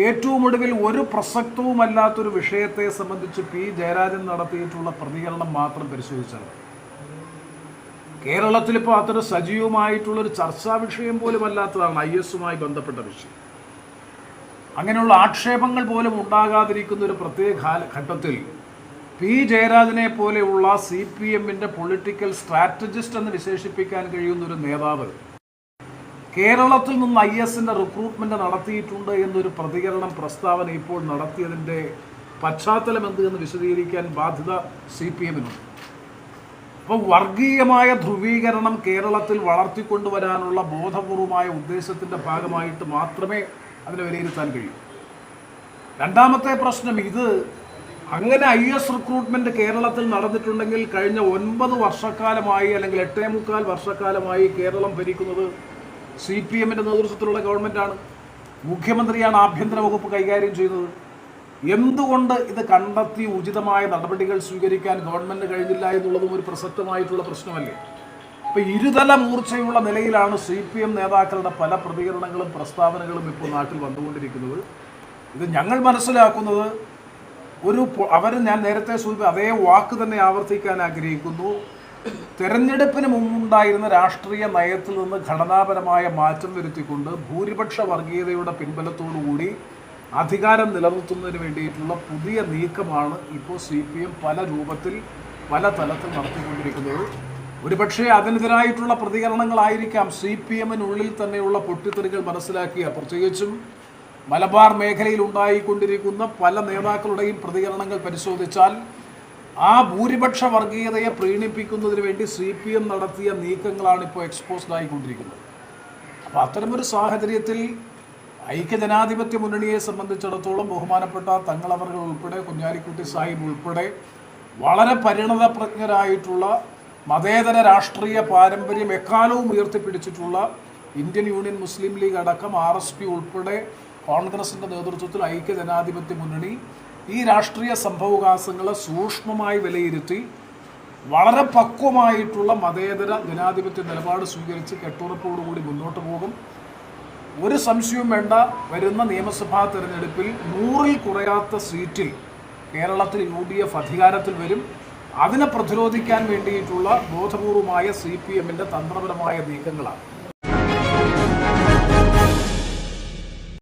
ഏറ്റവും ഒടുവിൽ ഒരു പ്രസക്തവുമല്ലാത്തൊരു വിഷയത്തെ സംബന്ധിച്ച് പി. ജയരാജൻ നടത്തിയിട്ടുള്ള പ്രതികരണം മാത്രം പരിശോധിച്ചാൽ കേരളത്തിൽ ഇപ്പോൾ അത്ര സജീവമായിട്ടുള്ളൊരു ചർച്ചാ വിഷയം പോലും അല്ലാത്തതാണ് ഐ എസുമായി ബന്ധപ്പെട്ട വിഷയം. അങ്ങനെയുള്ള ആക്ഷേപങ്ങൾ പോലും ഉണ്ടാകാതിരിക്കുന്ന ഒരു പ്രത്യേക ഘട്ടത്തിൽ പി. ജയരാജനെ പോലെയുള്ള സി പി എമ്മിന്റെ പൊളിറ്റിക്കൽ സ്ട്രാറ്റജിസ്റ്റ് എന്ന് വിശേഷിപ്പിക്കാൻ കഴിയുന്ന ഒരു നേതാവ് കേരളത്തിൽ നിന്ന് ഐ എസിന്റെ റിക്രൂട്ട്മെന്റ് നടത്തിയിട്ടുണ്ട് എന്നൊരു പ്രതികരണം പ്രസ്താവന ഇപ്പോൾ നടത്തിയതിന്റെ പശ്ചാത്തലം എന്ത് എന്ന് വിശദീകരിക്കാൻ ബാധ്യത സി പി എമ്മിനുണ്ട്. അപ്പോൾ വർഗീയമായ ധ്രുവീകരണം കേരളത്തിൽ വളർത്തിക്കൊണ്ടുവരാനുള്ള ബോധപൂർവമായ ഉദ്ദേശത്തിന്റെ ഭാഗമായിട്ട് മാത്രമേ അതിനെ വിലയിരുത്താൻ കഴിയൂ. രണ്ടാമത്തെ പ്രശ്നം ഇത്. അങ്ങനെ ഐ എസ് റിക്രൂട്ട്മെന്റ് കേരളത്തിൽ നടന്നിട്ടുണ്ടെങ്കിൽ കഴിഞ്ഞ ഒൻപത് വർഷക്കാലമായി അല്ലെങ്കിൽ എട്ടേ മുക്കാൽ വർഷക്കാലമായി കേരളം ഭരിക്കുന്നത് സി പി എമ്മിന്റെ നേതൃത്വത്തിലുള്ള ഗവൺമെന്റാണ് മുഖ്യമന്ത്രിയാണ് ആഭ്യന്തര വകുപ്പ് കൈകാര്യം ചെയ്യുന്നത്. എന്തുകൊണ്ട് ഇത് കണ്ടെത്തി ഉചിതമായ നടപടികൾ സ്വീകരിക്കാൻ ഗവൺമെന്റ് കഴിഞ്ഞില്ല എന്നുള്ളതും ഒരു പ്രസക്തമായിട്ടുള്ള പ്രശ്നമല്ലേ? ഇപ്പോൾ ഇരുതല മൂർച്ചയുള്ള നിലയിലാണ് സി പി എം നേതാക്കളുടെ പല പ്രതികരണങ്ങളും പ്രസ്താവനകളും ഇപ്പോൾ നാട്ടിൽ വന്നുകൊണ്ടിരിക്കുന്നത്. ഇത് ഞങ്ങൾ മനസ്സിലാക്കുന്നത് ഒരു അവർ ഞാൻ നേരത്തെ സൂചിപ്പിച്ച അതേ വാക്ക് തന്നെ ആവർത്തിക്കാൻ ആഗ്രഹിക്കുന്നു. തെരഞ്ഞെടുപ്പിന് മുമ്പുണ്ടായിരുന്ന രാഷ്ട്രീയ നയത്തിൽ നിന്ന് ഘടനാപരമായ മാറ്റം വരുത്തിക്കൊണ്ട് ഭൂരിപക്ഷ വർഗീയതയുടെ പിൻബലത്തോടുകൂടി അധികാരം നിലനിർത്തുന്നതിന് വേണ്ടിയിട്ടുള്ള പുതിയ നീക്കമാണ് ഇപ്പോൾ സി പി എം പല രൂപത്തിൽ പല തലത്തിൽ നടത്തിക്കൊണ്ടിരിക്കുന്നത്. ഒരുപക്ഷെ അതിനെതിരായിട്ടുള്ള പ്രതികരണങ്ങളായിരിക്കാം സി പി എമ്മിനുള്ളിൽ തന്നെയുള്ള പൊട്ടിത്തെറികൾ മനസ്സിലാക്കിയ. പ്രത്യേകിച്ചും മലബാർ മേഖലയിൽ ഉണ്ടായിക്കൊണ്ടിരിക്കുന്ന പല നേതാക്കളുടെയും പ്രതികരണങ്ങൾ പരിശോധിച്ചാൽ ആ ഭൂരിപക്ഷ വർഗീയതയെ പ്രീണിപ്പിക്കുന്നതിന് വേണ്ടി സി പി എം നടത്തിയ നീക്കങ്ങളാണ് ഇപ്പോൾ എക്സ്പോസ്ഡ് ആയിക്കൊണ്ടിരിക്കുന്നത്. അപ്പോൾ അത്തരമൊരു സാഹചര്യത്തിൽ ഐക്യജനാധിപത്യ മുന്നണിയെ സംബന്ധിച്ചിടത്തോളം ബഹുമാനപ്പെട്ട തങ്ങളവറുകൾ ഉൾപ്പെടെ കുഞ്ഞാലിക്കുട്ടി സാഹിബ് ഉൾപ്പെടെ വളരെ പരിണതപ്രജ്ഞരായിട്ടുള്ള മതേതര രാഷ്ട്രീയ പാരമ്പര്യം എക്കാലവും ഉയർത്തിപ്പിടിച്ചിട്ടുള്ള ഇന്ത്യൻ യൂണിയൻ മുസ്ലിം ലീഗ് അടക്കം ആർ എസ് പി ഉൾപ്പെടെ കോൺഗ്രസിന്റെ നേതൃത്വത്തിൽ ഐക്യജനാധിപത്യ മുന്നണി ഈ രാഷ്ട്രീയ സംഭവവികാസങ്ങളെ സൂക്ഷ്മമായി വിലയിരുത്തി വളരെ പക്വമായിട്ടുള്ള മതേതര ജനാധിപത്യ നിലപാട് സ്വീകരിച്ച് കെട്ടുറപ്പോടുകൂടി മുന്നോട്ട് പോകും. ഒരു സംശയവും വേണ്ട. വരുന്ന നിയമസഭാ തെരഞ്ഞെടുപ്പിൽ നൂറിൽ കുറയാത്ത സീറ്റിൽ കേരളത്തിൽ യു ഡി എഫ് അധികാരത്തിൽ വരും. അതിനെ പ്രതിരോധിക്കാൻ വേണ്ടിയിട്ടുള്ള ബോധപൂർവമായ സി പി എമ്മിന്റെ തന്ത്രപരമായ നീക്കങ്ങളാണ്.